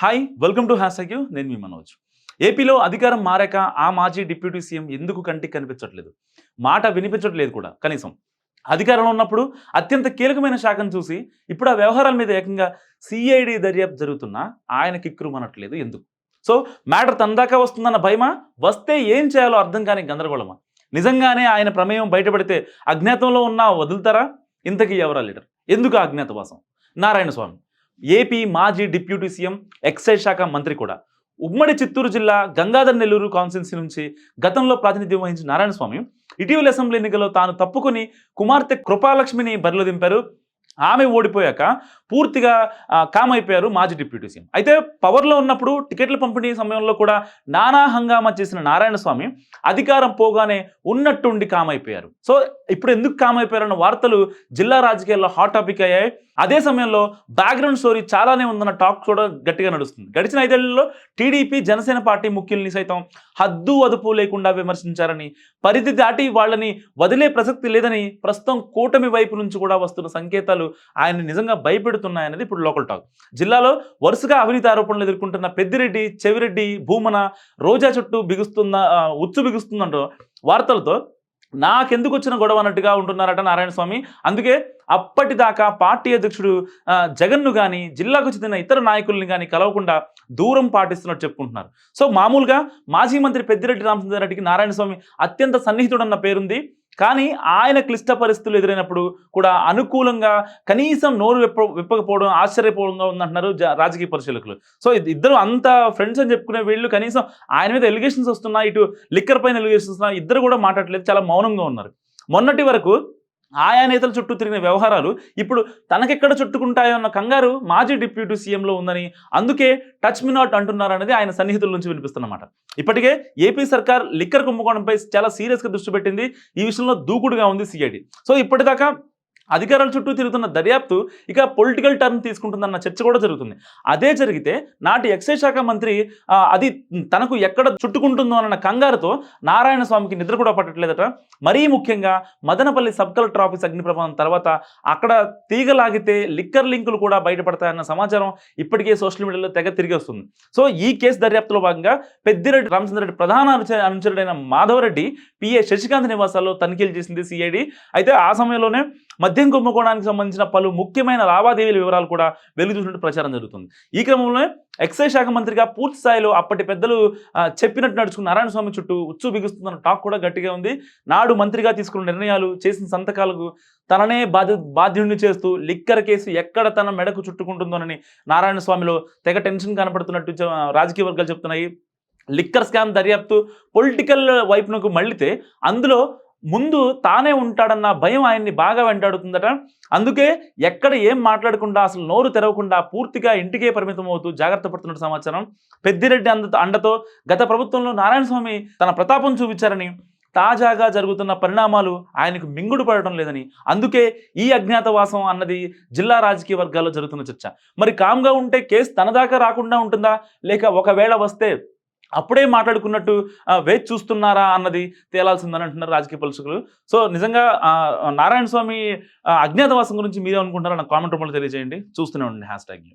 Hi welcome to hash U నేను మీ మనోజ్. ఏపీలో అధికారం మారాక ఆ మాజీ డిప్యూటీ సీఎం ఎందుకు కంటికి కనిపించట్లేదు? మాట వినిపించట్లేదు కూడా. కనీసం అధికారంలో ఉన్నప్పుడు అత్యంత కీలకమైన శాఖను చూసి ఇప్పుడు ఆ వ్యవహారాల మీద ఏకంగా సిఐడి దర్యాప్తు జరుగుతున్నా ఆయన కిక్కురు మనట్లేదు ఎందుకు? సో మ్యాటర్ తనదాకా వస్తుందన్న భయమా? వస్తే ఏం చేయాలో అర్థం కాని గందరగోళమా? నిజంగానే ఆయన ప్రమేయం బయటపడితే అజ్ఞాతంలో ఉన్నా వదులుతారా? ఇంతకీ ఎవరా లీడర్? ఎందుకు అజ్ఞాతవాసం? నారాయణ స్వామి ఏపీ మాజీ డిప్యూటీ సీఎం ఎక్సైజ్ శాఖ మంత్రి కూడా. ఉమ్మడి చిత్తూరు జిల్లా గంగాధర్ నెల్లూరు కాన్స్టిట్యున్సీ నుంచి గతంలో ప్రాతినిధ్యం వహించిన నారాయణ స్వామి ఇటీవల అసెంబ్లీ ఎన్నికల్లో తాను తప్పుకొని కుమార్తె కృపాలక్ష్మిని బరిలో దింపారు. ఆమె ఓడిపోయాక పూర్తిగా కామ్ అయిపోయారు మాజీ డిప్యూటీ సీఎం. అయితే పవర్లో ఉన్నప్పుడు టికెట్ల పంపిణీ సమయంలో కూడా నానా హంగామా చేసిన నారాయణ స్వామి అధికారం పోగానే ఉన్నట్టుండి కామ్ అయిపోయారు సో ఇప్పుడు ఎందుకు కామ్ అయిపోయారన్న వార్తలు జిల్లా రాజకీయాల్లో హాట్ టాపిక్ అయ్యాయి. అదే సమయంలో బ్యాక్గ్రౌండ్ స్టోరీ చాలానే ఉందన్న టాక్ కూడా గట్టిగా నడుస్తుంది. గడిచిన ఐదేళ్ళలో టీడీపీ జనసేన పార్టీ ముఖ్యుల్ని సైతం హద్దు అదుపు లేకుండా విమర్శించారని పరిధి దాటి వాళ్ళని వదిలే ప్రసక్తి లేదని ప్రస్తుతం కూటమి వైపు నుంచి కూడా వస్తున్న సంకేతాలు ఆయన నిజంగా భయపెడుతున్నాయన్నది ఇప్పుడు లోకల్ టాక్. జిల్లాలో వరుసగా అవినీతి ఆరోపణలు ఎదుర్కొంటున్న పెద్దిరెడ్డి చెవిరెడ్డి భూమన రోజా చుట్టూ బిగుస్తున్న ఉచ్చు బిగుస్తుందంటూ వార్తలతో నాకెందుకు వచ్చిన గొడవ అన్నట్టుగా ఉంటున్నారట నారాయణ స్వామి. అందుకే అప్పటిదాకా పార్టీ అధ్యక్షుడు ఆ, జగన్ను కానీ జిల్లాకు చెందిన ఇతర నాయకుల్ని కానీ కలవకుండా దూరం పాటిస్తున్నట్టు చెప్పుకుంటున్నారు. సో మామూలుగా మాజీ మంత్రి పెద్దిరెడ్డి రామచంద్రారెడ్డికి నారాయణ స్వామి అత్యంత సన్నిహితుడన్న పేరుంది. కానీ ఆయన క్లిష్ట పరిస్థితులు ఎదురైనప్పుడు కూడా అనుకూలంగా కనీసం నోరు విప్ప విప్పకపోవడం ఆశ్చర్యపోవడంగా ఉందంటున్నారు రాజకీయ పరిశీలకులు. సో ఇద్దరు అంత ఫ్రెండ్స్ అని చెప్పుకునే వీళ్ళు కనీసం ఆయన మీద ఎలిగేషన్స్ వస్తున్నాయి ఇటు లిక్కర్ పైన ఎలిగేషన్స్ వస్తున్నాయి ఇద్దరు కూడా మాట్లాడలేదు చాలా మౌనంగా ఉన్నారు. మొన్నటి వరకు ఆయా నేతల చుట్టూ తిరిగిన వ్యవహారాలు ఇప్పుడు తనకెక్కడ చుట్టుకుంటాయో అన్న కంగారు మాజీ డిప్యూటీ సీఎంలో ఉందని అందుకే టచ్ మీ నాట్ అంటున్నారనేది ఆయన సన్నిహితుల నుంచి వినిపిస్తున్నమాట. ఇప్పటికే ఏపీ సర్కార్ లిక్కర్ కుంభకోణంపై చాలా సీరియస్గా దృష్టి పెట్టింది. ఈ విషయంలో దూకుడుగా ఉంది సిఐడి. సో ఇప్పటిదాకా అధికారుల చుట్టూ తిరుగుతున్న దర్యాప్తు ఇక పొలిటికల్ టర్న్ తీసుకుంటుందన్న చర్చ కూడా జరుగుతుంది. అదే జరిగితే నాటి ఎక్సైజ్ శాఖ మంత్రి అది తనకు ఎక్కడ చుట్టుకుంటుందో అన్న కంగారుతో నారాయణ స్వామికి నిద్ర కూడా పట్టట్లేదట. మరీ ముఖ్యంగా మదనపల్లి సబ్ కలెక్టర్ ఆఫీస్ అగ్ని ప్రమాదం తర్వాత అక్కడ తీగలాగితే లిక్కర్ లింకులు కూడా బయటపడతాయన్న సమాచారం ఇప్పటికే సోషల్ మీడియాలో తెగ తిరిగి వస్తుంది. సో ఈ కేసు దర్యాప్తులో భాగంగా పెద్దిరెడ్డి రామచంద్రరెడ్డి ప్రధాన అనుచ- అనుచరుడైన మాధవరెడ్డి పిఏ శశికాంత్ నివాసాల్లో తనిఖీలు చేసింది సిఐడి అయితే ఆ సమయంలోనే మద్యం కుంభకోణానికి సంబంధించిన పలు ముఖ్యమైన లావాదేవీల వివరాలు కూడా వెలుగు చూసినట్టు ప్రచారం జరుగుతుంది. ఈ క్రమంలోనే ఎక్సైజ్ శాఖ మంత్రిగా పూర్తి స్థాయిలో అప్పటి పెద్దలు చెప్పినట్టు నడుచుకున్న నారాయణ స్వామి చుట్టూ ఉచ్చు బిగుస్తుందన్న టాక్ కూడా గట్టిగా ఉంది. నాడు మంత్రిగా తీసుకున్న నిర్ణయాలు చేసిన సంతకాలకు తననే బాధ్య బాధ్యుడిని చేస్తూ లిక్కర్ కేసు ఎక్కడ తన మెడకు చుట్టుకుంటుందోనని నారాయణ స్వామిలో తెగ టెన్షన్ కనపడుతున్నట్టు రాజకీయ వర్గాలు చెప్తున్నాయి. లిక్కర్ స్కామ్ దర్యాప్తు పొలిటికల్ వైపునకు మళ్ళితే అందులో ముందు తానే ఉంటాడన్న భయం ఆయన్ని బాగా వెంటాడుతుందట. అందుకే ఎక్కడ ఏం మాట్లాడకుండా అసలు నోరు తెరవకుండా పూర్తిగా ఇంటికే పరిమితం అవుతూ జాగ్రత్త పడుతున్నట్టు సమాచారం పెద్దిరెడ్డి అంద అండతో గత ప్రభుత్వంలో నారాయణస్వామి తన ప్రతాపం చూపించారని తాజాగా జరుగుతున్న పరిణామాలు ఆయనకు మింగుడు పడటం లేదని. అందుకే ఈ అజ్ఞాతవాసం అన్నది జిల్లా రాజకీయ వర్గాల్లో జరుగుతున్న చర్చ. మరి కామ్గా ఉంటే కేసు తన దాకా రాకుండా ఉంటుందా? లేక ఒకవేళ వస్తే అప్పుడే మాట్లాడుకున్నట్టు వేచి చూస్తున్నారా అన్నది తేలాల్సిందని అంటున్నారు రాజకీయ పరిశీలకులు సో నిజంగా నారాయణ స్వామి అజ్ఞాతవాసం గురించి మీరే అనుకుంటారో నాకు కామెంట్ రూపంలో తెలియజేయండి. చూస్తూనే ఉండండి హ్యాష్ ట్యాగ్ని